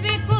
be.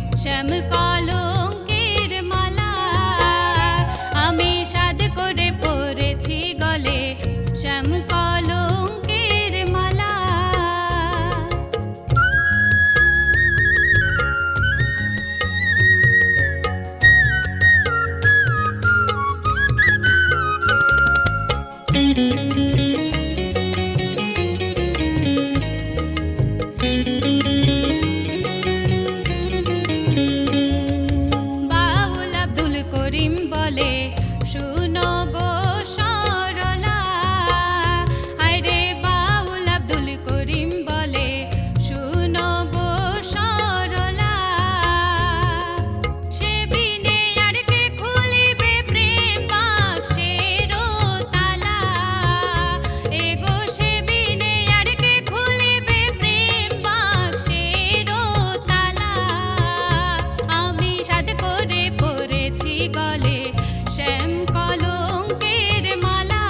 শ্যাম কলঙ্কের মালা। আমি সাদ করে পড়েছি গলে শ্যাম কলঙ্কের মালা। গলে শ্যাম মালা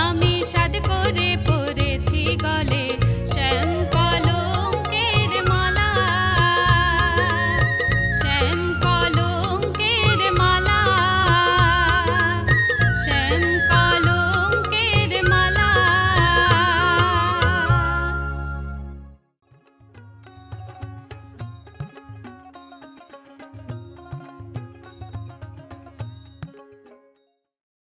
আমি করে